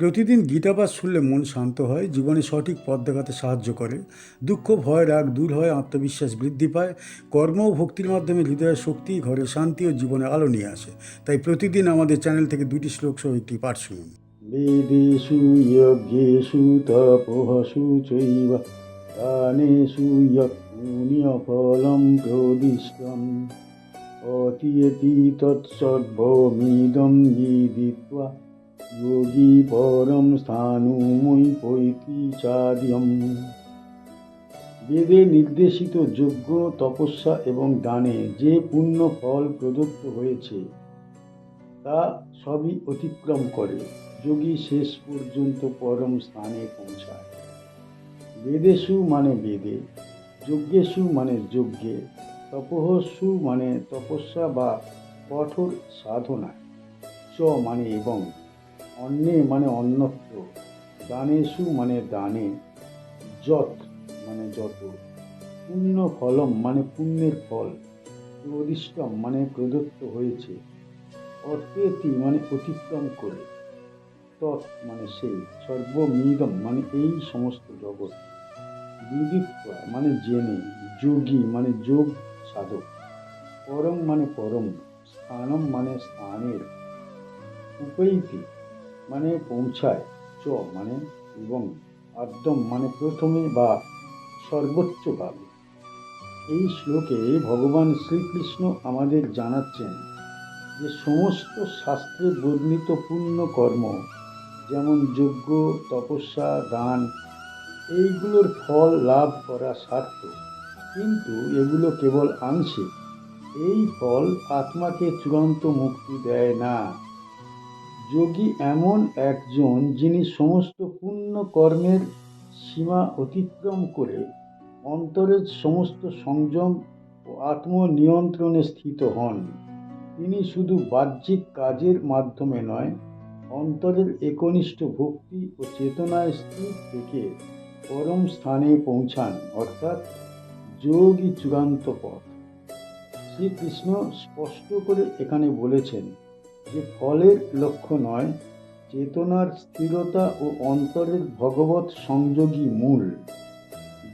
প্রতিদিন গীতাবাস শুনলে মন শান্ত হয়, জীবনে সঠিক পথ দেখাতে সাহায্য করে। দুঃখ, ভয়, রাগ দূর হয়, আত্মবিশ্বাস বৃদ্ধি পায়। কর্ম ও ভক্তির মাধ্যমে হৃদয়ের শক্তি, ঘরে শান্তি ও জীবনে আলো নিয়ে আসে। তাই প্রতিদিন আমাদের চ্যানেল থেকে দুটি শ্লোক সহ একটি পাঠ শুনুন। বেদেশু যজ্ঞেশু তপহসু योगी परं স্থানুময়ী পৈতি চার্যম বেদে নির্দেশিত যজ্ঞ তপস্যা এবং দানে যে পুণ্য ফল প্রদত্ত হয়েছে তা সবই অতিক্রম করে যোগী শেষ পর্যন্ত পরম স্থানে পৌঁছায় বেদেশু মানে বেদে যজ্ঞেশু মানে যজ্ঞে তপহস্যু মানে তপস্যা বা কঠোর সাধনা চ মানে এবং অন্যে মানে অন্যত্র। দানেশু মানে দানে, যত মানে যত। পুণ্য ফলম মানে পুণ্যের ফল। প্রদিষ্টম মানে প্রদত্ত হয়েছে। অর্থেতি মানে অতিক্রম করে। তৎ মানে সেই, সর্বমিদম মানে এই সমস্ত জগৎ। বিদিত্বা মানে জেনে, যোগী মানে যোগ সাধক। পরম মানে পরম, স্থানম মানে স্থানের। উপৈতি মানে পৌঁছায় চ মানে এবং আদ্যম মানে প্রথমে বা সর্বোচ্চভাবে। এই শ্লোকে ভগবান শ্রীকৃষ্ণ আমাদের জানাচ্ছেন যে সমস্ত শাস্ত্রে বর্ণিত পুণ্য কর্ম, যেমন যজ্ঞ, তপস্যা, দান, এইগুলোর ফল লাভ করা সার্থক কিন্তু এগুলো কেবল আংশিক। এই ফল আত্মাকে চূড়ান্ত মুক্তি দেয় না। যোগী এমন একজন যিনি সমস্ত পুণ্য কর্মের সীমা অতিক্রম করে অন্তরের সমস্ত সংযম ও আত্মনিয়ন্ত্রণে স্থিত হন। তিনি শুধু বাহ্যিক কাজের মাধ্যমে নয়, অন্তরের একনিষ্ঠ ভক্তি ও চেতনায় স্থির থেকে পরম স্থানে পৌঁছান, অর্থাৎ যোগই চূড়ান্ত পথ। শ্রীকৃষ্ণ স্পষ্ট করে এখানে বলেছেন যে ফলের লক্ষ্য নয়, চেতনার স্থিরতা ও অন্তরের ভগবত সংযোগী মূল।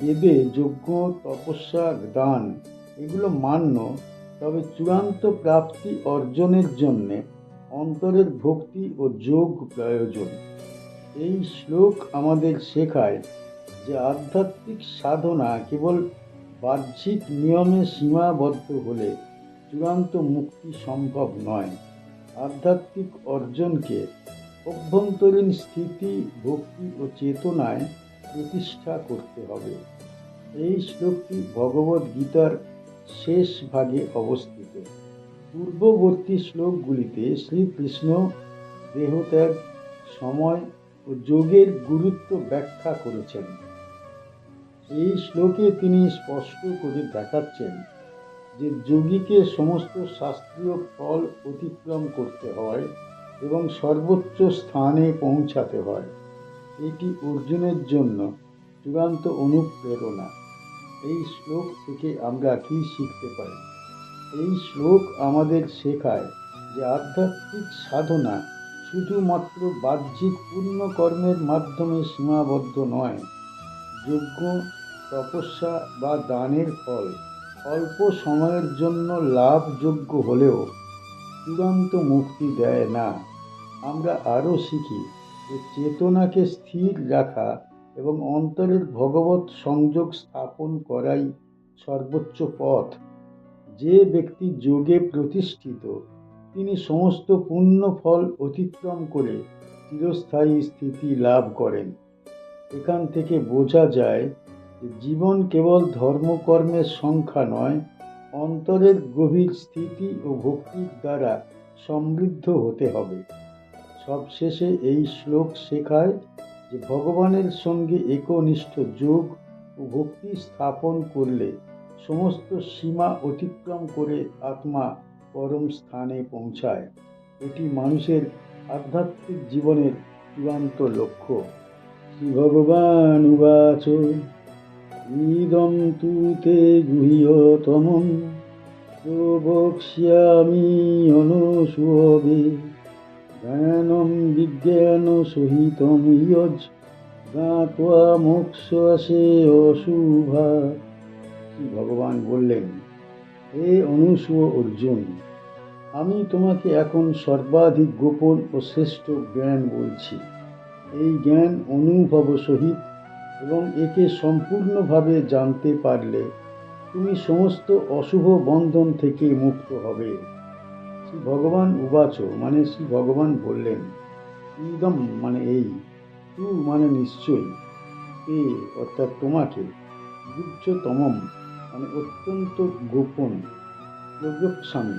বেদে যজ্ঞ, তপস্যা, দান, এগুলো মান্য, তবে চূড়ান্ত প্রাপ্তি অর্জনের জন্যে অন্তরের ভক্তি ও যোগ প্রয়োজন। এই শ্লোক আমাদের শেখায় যে আধ্যাত্মিক সাধনা কেবল বাহ্যিক নিয়মে সীমাবদ্ধ হলে চূড়ান্ত মুক্তি সম্ভব নয়। আধ্যাত্মিক অর্জনকে অভ্যন্তরীণ স্থিতি, ভক্তি ও চেতনায় প্রতিষ্ঠা করতে হবে। এই শ্লোকটি ভগবদ্ গীতার শেষ ভাগে অবস্থিত। পূর্ববর্তী শ্লোকগুলিতে শ্রীকৃষ্ণ দেহত্যাগ, সময় ও যোগের গুরুত্ব ব্যাখ্যা করেছেন। এই শ্লোকে তিনি স্পষ্ট করে দেখাচ্ছেন যে যোগীকে সমস্ত শাস্ত্রীয় ফল অতিক্রম করতে হয় এবং সর্বোচ্চ স্থানে পৌঁছাতে হয়, এটি অর্জুনের জন্য চূড়ান্ত অনুপ্রেরণা। এই শ্লোক থেকে আমরা কি শিখতে পারি? এই শ্লোক আমাদের শেখায় যে আধ্যাত্মিক সাধনা শুধুমাত্র বাহ্যিক পূর্ণ কর্মের মাধ্যমে সীমাবদ্ধ নয়, যোগ্য তপস্যা বা দানের ফল। অল্প সময়ের জন্য লাভযোগ্য হলেও চূড়ান্ত মুক্তি দেয় না। আমরা আরও শিখি যে চেতনাকে স্থির রাখা এবং অন্তরের ভগবত সংযোগ স্থাপন করাই সর্বোচ্চ পথ। যে ব্যক্তি যোগে প্রতিষ্ঠিত, তিনি সমস্ত পুণ্য ফল অতিক্রম করে চিরস্থায়ী স্থিতি লাভ করেন। এখান থেকে বোঝা যায় জীবন কেবল ধর্মকর্মের সংখ্যা নয়, অন্তরের গভীর স্থিতি ও ভক্তির দ্বারা সমৃদ্ধ হতে হবে। সবশেষে এই শ্লোক শেখায় যে ভগবানের সঙ্গে একনিষ্ঠ যোগ ও ভক্তি স্থাপন করলে সমস্ত সীমা অতিক্রম করে আত্মা পরম স্থানে পৌঁছায়। এটি মানুষের আধ্যাত্মিক জীবনের চূড়ান্ত লক্ষ্য। শ্রী ভগবান উবাচ। ইদম তু তে গুহ্যতমম প্রবক্ষ্যামি অনুসুবে জ্ঞানম বিজ্ঞান সহিতম ইয়জ জ্ঞাত্বা মোক্ষ আসে অশুভা। শ্রী ভগবান বললেন, হে অনুসূয় অর্জুন, আমি তোমাকে এখন সর্বাধিক গোপন ও শ্রেষ্ঠ জ্ঞান বলছি। এই জ্ঞান অনুভব সহিত এবং একে সম্পূর্ণভাবে জানতে পারলে তুমি সমস্ত অশুভ বন্ধন থেকে মুক্ত হবে। শ্রী ভগবান উবাচ মানে শ্রী ভগবান বললেন, ইদম মানে এই, তু মানে নিশ্চয়ই, এ অর্থাৎ তোমাকে, গুচ্ছতমম মানে অত্যন্ত গোপন প্রযোগস্বামী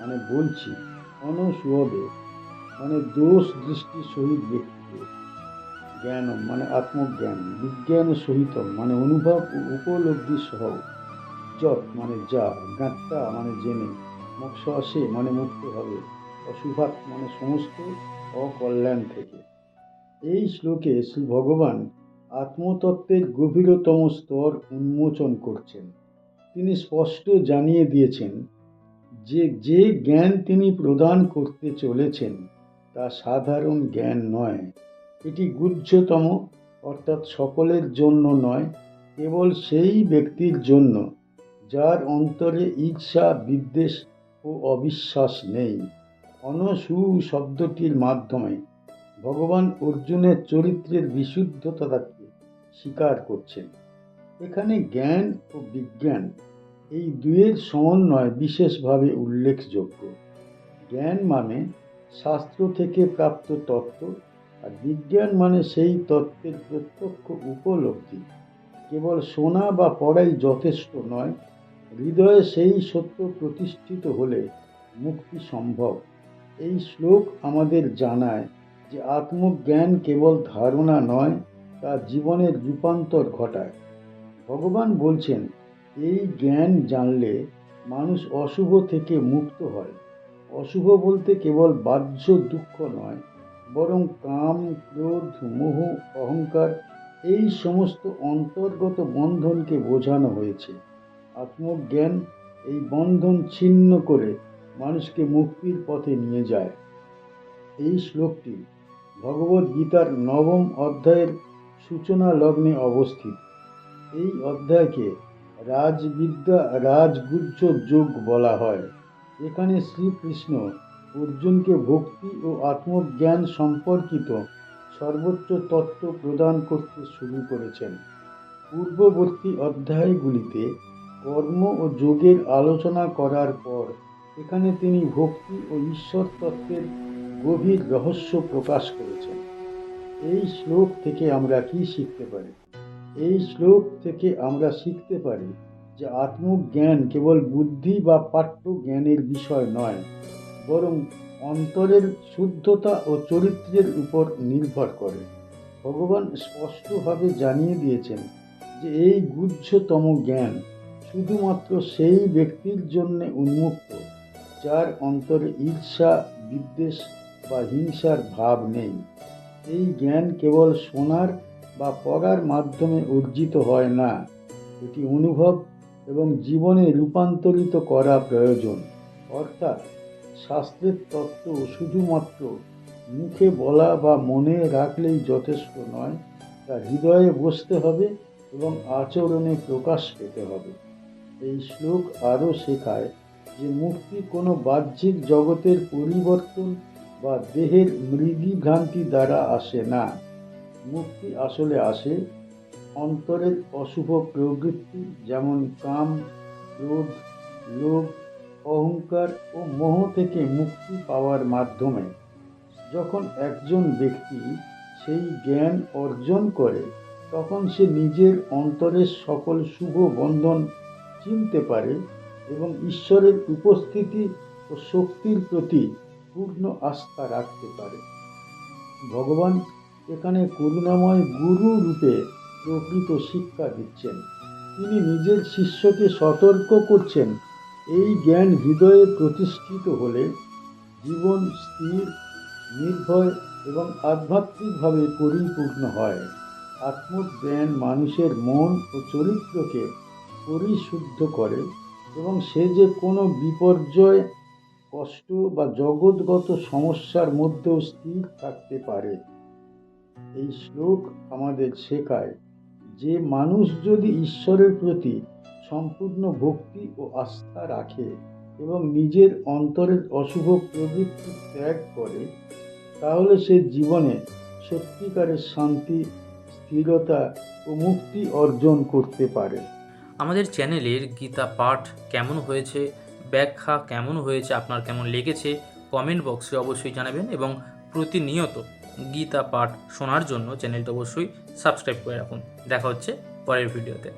মানে বলছি, অনসুহবে মানে দোষ দৃষ্টি সহিত ব্যক্তিকে জ্ঞান মানে আত্মজ্ঞান, বিজ্ঞান সহিত মানে অনুভব উপলব্ধি সহ। যত মানে যা জ্ঞাতা মানে জেনে। মোক্ষ আসে মানে মুক্ত হবে। অশুভাত মানে সমস্ত অকল্যাণ থেকে। এই শ্লোকে শ্রী ভগবান আত্মতত্ত্বের গভীরতম স্তর উন্মোচন করছেন। তিনি স্পষ্ট জানিয়ে দিয়েছেন যে যে জ্ঞান তিনি প্রদান করতে চলেছেন, তা সাধারণ জ্ঞান নয়। এটি গুহ্যতম, অর্থাৎ সকলের জন্য নয়, কেবল সেই ব্যক্তির জন্য, যার অন্তরে ঈর্ষা, বিদ্বেষ ও অবিশ্বাস নেই। অনসু শব্দটির মাধ্যমে ভগবান অর্জুনের চরিত্রের বিশুদ্ধতাকে স্বীকার করছেন। এখানে জ্ঞান ও বিজ্ঞান, এই দুয়ের সমন্বয় বিশেষভাবে উল্লেখযোগ্য। জ্ঞান মানে শাস্ত্র থেকে প্রাপ্ত তত্ত্ব আর বিজ্ঞান মানে সেই তত্ত্বের প্রত্যক্ষ উপলব্ধি। কেবল শোনা বা পড়াই যথেষ্ট নয়, হৃদয়ে সেই সত্য প্রতিষ্ঠিত হলে মুক্তি সম্ভব। এই শ্লোক আমাদের জানায় যে আত্মজ্ঞান কেবল ধারণা নয়, তা জীবনের রূপান্তর ঘটায়। ভগবান বলছেন, এই জ্ঞান জানলে মানুষ অশুভ থেকে মুক্ত হয়। অশুভ বলতে কেবল বাহ্য দুঃখ নয় বরং কাম, ক্রোধ, মোহ, অহংকার এই সমস্ত অন্তর্গত বন্ধনকে বোঝানো হয়েছে। আত্মজ্ঞান এই বন্ধন ছিন্ন করে মানুষকে মুক্তির পথে নিয়ে যায়। এই শ্লোকটি ভগবদ্ গীতার নবম অধ্যায়ের সূচনা লগ্নে অবস্থিত। এই অধ্যায়কে রাজবিদ্যা, রাজগুজ্জ যোগ বলা হয়। এখানে শ্রীকৃষ্ণ অর্জুনকে ভক্তি ও আত্মজ্ঞান সম্পর্কিত সর্বোচ্চ তত্ত্ব প্রদান করতে শুরু করেছেন। পূর্ববর্তী অধ্যায়গুলিতে কর্ম ও যোগের আলোচনা করার পর এখানে তিনি ভক্তি ও ঈশ্বর তত্ত্বের গভীর রহস্য প্রকাশ করেছেন। এই শ্লোক থেকে আমরা কি শিখতে পারি? এই শ্লোক থেকে আমরা শিখতে পারি যে আত্মজ্ঞান কেবল বুদ্ধি বা পাঠ্য জ্ঞানের বিষয় নয় বরং অন্তরের শুদ্ধতা ও চরিত্রের উপর নির্ভর করে। ভগবান স্পষ্টভাবে জানিয়ে দিয়েছেন যে এই গুহ্যতম জ্ঞান শুধুমাত্র সেই ব্যক্তির জন্য উন্মুক্ত, যার অন্তরে ঈর্ষা, বিদ্বেষ বা হিংসার ভাব নেই। এই জ্ঞান কেবল শোনার বা পড়ার মাধ্যমে অর্জিত হয় না, এটি অনুভব এবং জীবনে রূপান্তরিত করা প্রয়োজন। অর্থাৎ শাস্ত্রের তত্ত্ব শুধুমাত্র মুখে বলা বা মনে রাখলেই যথেষ্ট নয়, তা হৃদয়ে বসতে হবে এবং আচরণে প্রকাশ পেতে হবে। এই শ্লোক আরও শেখায় যে মুক্তি কোনো বাহ্যিক জগতের পরিবর্তন বা দেহের মৃগীভ্রান্তি দ্বারা আসে না। মুক্তি আসলে আসে অন্তরের অশুভ প্রবৃত্তি, যেমন কাম, ক্রোধ, লোভ অহংকার ও মোহ থেকে মুক্তি পাওয়ার মাধ্যমে যখন একজন ব্যক্তি সেই জ্ঞান অর্জন করে, তখন সে নিজের অন্তরের সকল শুভ বন্ধন চিনতে পারে এবং ঈশ্বরের উপস্থিতি ও শক্তির প্রতি পূর্ণ আস্থা রাখতে পারে। ভগবান এখানে করুণাময় গুরু রূপে প্রকৃত শিক্ষা দিচ্ছেন। তিনি নিজের শিষ্যকে সতর্ক করছেন এই জ্ঞান হৃদয়ে প্রতিষ্ঠিত হলে জীবন স্থির, নির্ভয় এবং আধ্যাত্মিকভাবে পরিপূর্ণ হয়। আত্মজ্ঞান মানুষের মন ও চরিত্রকে পরিশুদ্ধ করে এবং সে যে কোনো বিপর্যয়, কষ্ট বা জগৎগত সমস্যার মধ্যেও স্থির থাকতে পারে। এই শ্লোক আমাদের শেখায় যে মানুষ যদি ঈশ্বরের প্রতি সম্পূর্ণ ভক্তি ও আস্থা রাখে এবং নিজের অন্তরের অশুভ প্রবৃত্তি ত্যাগ করে, তাহলে সে জীবনে সত্যিকারের শান্তি, স্থিরতা ও মুক্তি অর্জন করতে পারে। আমাদের চ্যানেলের গীতা পাঠ কেমন হয়েছে, ব্যাখ্যা কেমন হয়েছে, আপনার কেমন লেগেছে কমেন্ট বক্সে অবশ্যই জানাবেন এবং প্রতিনিয়ত গীতা পাঠ শোনার জন্য চ্যানেলটা অবশ্যই সাবস্ক্রাইব করে রাখুন। দেখা হচ্ছে পরের ভিডিওতে